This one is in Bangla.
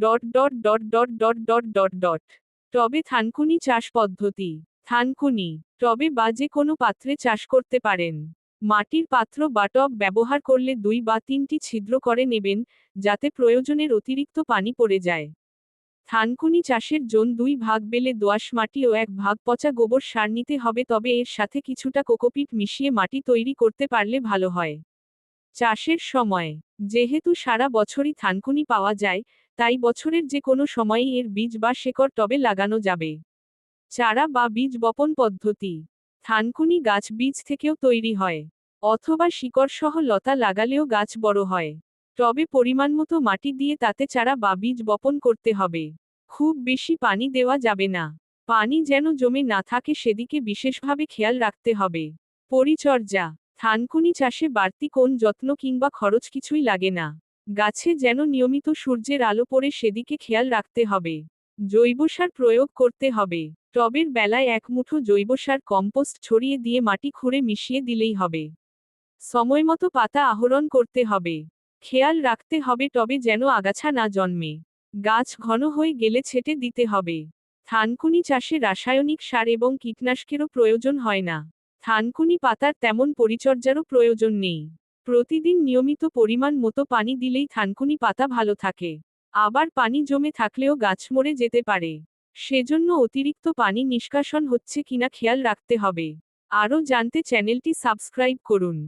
Dot dot dot dot dot dot dot dot টবে থানকুনি চাষ পদ্ধতি। থানকুনি। টবে বা যে কোনো পাত্রে চাষ করতে পারেন। মাটির পাত্র বা টব ব্যবহার করলে দুই বা তিনটি ছিদ্র করে নেবেন, যাতে প্রয়োজনের অতিরিক্ত পানি পড়ে যায়। থানকুনি চাষের জন্য দুই ভাগ বেলে দোআঁশ মাটি ও এক ভাগ পচা গোবর সার নিতে হবে, তবে এর সাথে কিছুটা কোকোপিট মিশিয়ে মাটি তৈরি করতে পারলে ভালো হয়। চাষের সময়। যেহেতু সারা বছরই থানকুনি পাওয়া যায়, তাই বছরের যে কোনো সময়ই এর বীজ বা শেকড় টবে লাগানো যাবে। চারা বা বীজ বপন পদ্ধতি। থানকুনি গাছ বীজ থেকেও তৈরি হয়, অথবা শিকড় সহ লতা লাগালেও গাছ বড় হয়। টবে পরিমাণমতো মাটি দিয়ে তাতে চারা বা বীজ বপন করতে হবে। খুব বেশি পানি দেওয়া যাবে না। পানি যেন জমে না থাকে সেদিকে বিশেষভাবে খেয়াল রাখতে হবে। পরিচর্যা। থানকুনি চাষে বাড়তি কোন যত্ন কিংবা খরচ কিছুই লাগে না। গাছে যেন নিয়মিত সূর্যের আলো পড়ে সেদিকে খেয়াল রাখতে হবে। জৈব সার প্রয়োগ করতে হবে। টবের বেলায় এক মুঠো জৈব সার কম্পোস্ট ছড়িয়ে দিয়ে মাটি খুঁড়ে মিশিয়ে দিলেই হবে। সময়মতো পাতা আহরণ করতে হবে। খেয়াল রাখতে হবে টবে যেন আগাছা না জন্মে। গাছ ঘন হয়ে গেলে ছেটে দিতে হবে। থানকুনি চাষে রাসায়নিক সার এবং কীটনাশকেরও প্রয়োজন হয় না। থানকুনি পাতার তেমন পরিচর্যারও প্রয়োজন নেই। প্রতিদিন নিয়মিত পরিমাণ মতো পানি দিলেই থানকুনি পাতা ভালো থাকে। আবার পানি জমে থাকলেও গাছ মরে যেতে পারে। সেজন্য অতিরিক্ত পানি নিষ্কাশন হচ্ছে কিনা খেয়াল রাখতে হবে। আরও জানতে চ্যানেলটি সাবস্ক্রাইব করুন।